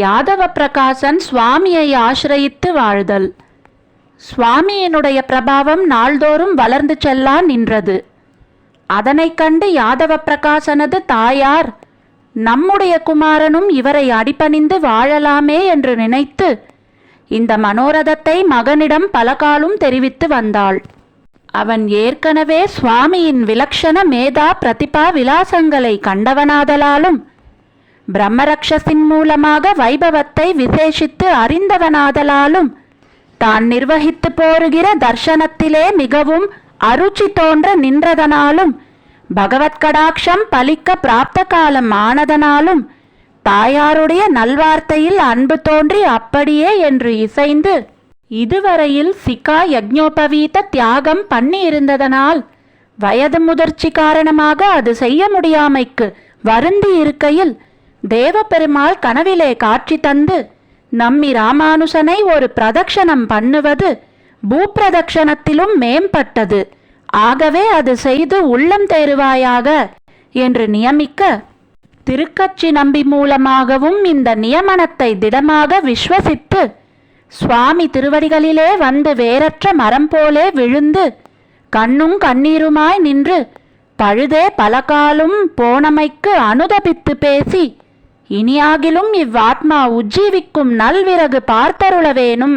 யாதவ பிரகாசன் சுவாமியை ஆசிரயித்து வாழ்தல். சுவாமியினுடைய பிரபாவம் நாள்தோறும் வளர்ந்து செல்லா நின்றது. அதனைக் கண்டு யாதவ பிரகாசனது தாயார் நம்முடைய குமாரனும் இவரை அடிபணிந்து வாழலாமே என்று நினைத்து இந்த மனோரதத்தை மகனிடம் பலகாலும் தெரிவித்து வந்தாள். அவன் ஏற்கனவே சுவாமியின் விலக்ஷண மேதா பிரதிபா விலாசங்களை கண்டவனாதலாலும் பிரம்மரக்ஷசின் மூலமாக வைபவத்தை விசேஷித்து அறிந்தவனாதலாலும் தான் நிர்வகித்து போருகிற தர்சனத்திலே மிகவும் அருச்சி தோன்ற நின்றதனாலும் பகவத்கடாட்சம் பலிக்க பிராப்த காலம் ஆனதனாலும் தாயாருடைய நல்வார்த்தையில் அன்பு தோன்றி அப்படியே என்று இசைந்து இதுவரையில் சிகா யக்ஞோபவீத தியாகம் பண்ணி இருந்ததனால் வயது முதிர்ச்சி காரணமாக அது செய்ய முடியாமைக்கு வருந்தி இருக்கையில் தேவபெருமாள் கனவிலே காட்சி தந்து நம்மி ராமானுசனை ஒரு பிரதக்ஷணம் பண்ணுவது பூப்பிரதக்ஷணத்திலும் மேம்பட்டது. ஆகவே அது செய்து உள்ளம் தேறுவாயாக என்று நியமிக்க திருக்கட்சி நம்பி மூலமாகவும் இந்த நியமனத்தை திடமாக விஸ்வசித்து சுவாமி திருவடிகளிலே வந்து வேறற்ற மரம் போலே விழுந்து கண்ணும் கண்ணீருமாய் நின்று பழுதே பலகாலும் போனமைக்கு அனுதபித்து பேசி இனியாகிலும் இவ்வாத்மா உஜ்ஜீவிக்கும் நல்விறகு பார்த்தருள வேணும்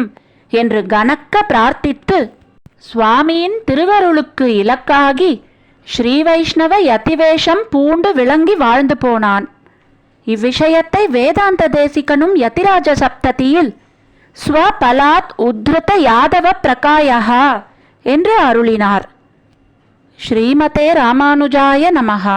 என்று கனக்க பிரார்த்தித்து சுவாமியின் திருவருளுக்கு இலக்காகி ஸ்ரீ வைஷ்ணவ யதிவேஷம் பூண்டு விளங்கி வாழ்ந்து போனான். இவ்விஷயத்தை வேதாந்த தேசிகனும் யதிராஜ சப்ததியில் ஸ்வபலாத் உத்ருத யாதவ பிரகாயஹா என்று அருளினார். ஸ்ரீமதே ராமானுஜாய நமகா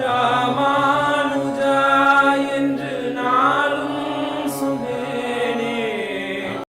啊。